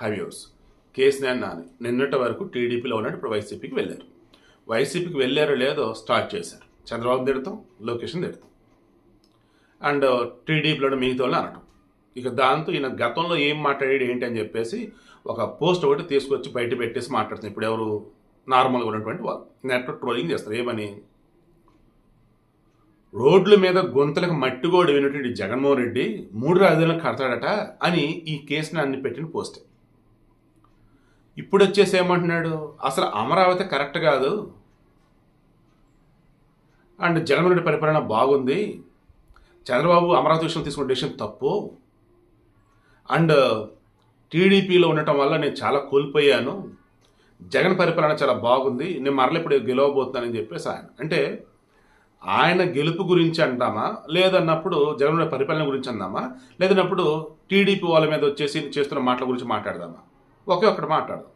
హైవ్యూస్ కేసీఆర్ నాని నిన్నటి వరకు టీడీపీలో ఉన్నట్టు ఇప్పుడు వైసీపీకి వెళ్ళారు. వైసీపీకి వెళ్ళారో లేదో స్టార్ట్ చేశారు. చంద్రబాబు తిడతాం లొకేషన్ తిడతాం. అండ్ టీడీపీలో మిగతా వాళ్ళని అనటం. ఇక దాంతో ఈయన గతంలో ఏం మాట్లాడాడు ఏంటి అని చెప్పేసి ఒక పోస్ట్ ఒకటి తీసుకొచ్చి బయట పెట్టేసి మాట్లాడుతుంది ఇప్పుడు ఎవరు నార్మల్గా ఉన్నటువంటి వాళ్ళు. నెట్ ట్రోలింగ్ చేస్తారు. ఏమని? రోడ్ల మీద గొంతులకు మట్టి వినటువంటి జగన్మోహన్ రెడ్డి మూడు రాజధానులకు కడతాడట అని ఈ కేసుని అన్ని పెట్టిన పోస్టే. ఇప్పుడు వచ్చేసి ఏమంటున్నాడు? అసలు అమరావతి కరెక్ట్ కాదు. అండ్ జగన్మోహన్ రెడ్డి పరిపాలన బాగుంది. చంద్రబాబు అమరావతి విషయంలో తీసుకున్న డెసిషన్ తప్పు. అండ్ టీడీపీలో ఉండటం వల్ల నేను చాలా కోల్పోయాను. జగన్ పరిపాలన చాలా బాగుంది. నేను మరల ఇప్పుడు గెలవబోతున్నానని చెప్పేసి ఆయన. అంటే ఆయన గెలుపు గురించి అంటామా? లేదన్నప్పుడు జగన్ పరిపాలన గురించి అందామా? లేదన్నప్పుడు టీడీపీ వాళ్ళ మీద వచ్చేసి చేస్తున్న మాటల గురించి మాట్లాడదామా? ఒకే ఒక్కటి మాట్లాడదాం.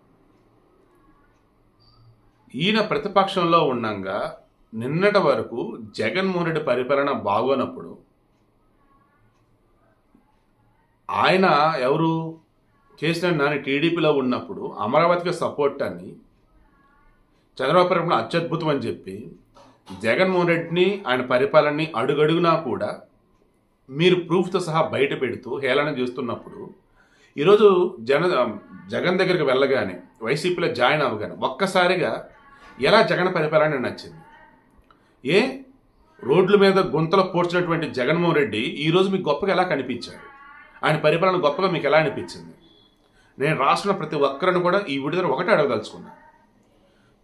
ఈయన ప్రతిపక్షంలో ఉండగా నిన్నటి వరకు జగన్మోహన్ రెడ్డి పరిపాలన బాగోనప్పుడు ఆయన ఎవరు? చేసిన నాని టీడీపీలో ఉన్నప్పుడు అమరావతికి సపోర్ట్ అని చంద్రబాబు పరిపాలన అత్యద్భుతం అని చెప్పి జగన్మోహన్ రెడ్డిని ఆయన పరిపాలనని అడుగడుగునా కూడా మీరు ప్రూఫ్తో సహా బయట పెడుతూ హేళన చేస్తున్నప్పుడు ఈరోజు జన జగన్ దగ్గరికి వెళ్ళగానే వైసీపీలో జాయిన్ అవ్వగానే ఒక్కసారిగా ఎలా జగన్ పరిపాలన నచ్చింది. ఏ? రోడ్ల మీద గుంతలు పోడ్చినటువంటి జగన్మోహన్ రెడ్డి ఈరోజు మీకు గొప్పగా ఎలా కనిపించాడు ఆయన పరిపాలన గొప్పగా మీకు ఎలా అనిపించింది? నేను రాసిన ప్రతి ఒక్కరిని కూడా ఈ విడుదల ఒకటే అడగదలుచుకున్నా.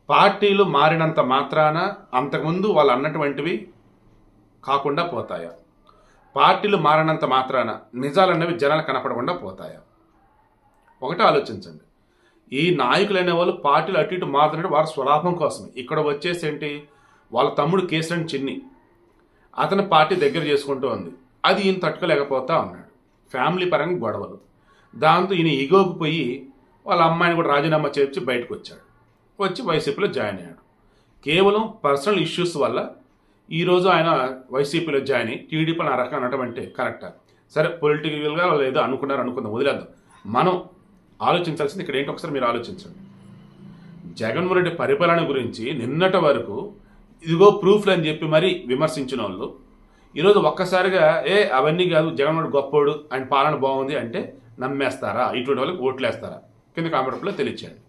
పార్టీలు మారినంత మాత్రాన అంతకుముందు వాళ్ళు అన్నటువంటివి కాకుండా పోతాయా? పార్టీలు మారినంత మాత్రాన నిజాలన్నవి జనాలు కనపడకుండా పోతాయా? ఒకటే ఆలోచించండి. ఈ నాయకులు అనే వాళ్ళు పార్టీలు అటు ఇటు మారుతున్నట్టు వారి స్వలాభం కోసమే. ఇక్కడ వచ్చేసి ఏంటి? వాళ్ళ తమ్ముడు కేసరన్ చిన్ని. అతని పార్టీ దగ్గర చేసుకుంటూ ఉంది. అది ఈయన తట్టుకోలేకపోతా ఉన్నాడు. ఫ్యామిలీ పరంగా గొడవలు. దాంతో ఈయన ఈగోకు పోయి వాళ్ళ అమ్మాయిని కూడా రాజీనామా చేర్చి బయటకు వచ్చాడు. వచ్చి వైసీపీలో జాయిన్ అయ్యాడు. కేవలం పర్సనల్ ఇష్యూస్ వల్ల ఈరోజు ఆయన వైసీపీలో జాయిన్ అయ్యి టీడీపీని ఆ రకంగా అనటం అంటే కరెక్టా? సరే పొలిటికల్గా ఏదో అనుకున్నారు అనుకుందాం వదిలేద్దాం. మనం ఆలోచించాల్సింది ఇక్కడ ఏంటి? ఒకసారి మీరు ఆలోచించండి. జగన్మోహన్ రెడ్డి పరిపాలన గురించి నిన్నటి వరకు ఇదిగో ప్రూఫ్లు అని చెప్పి మరీ విమర్శించిన వాళ్ళు ఈరోజు ఒక్కసారిగా ఏ అవన్నీ కాదు జగన్మోహన్ రెడ్డి గొప్పోడు ఆయన పాలన బాగుంది అంటే నమ్మేస్తారా? ఇటువంటి వాళ్ళకి ఓట్లేస్తారా? కింద కామెంట్లో తెలియచేయండి.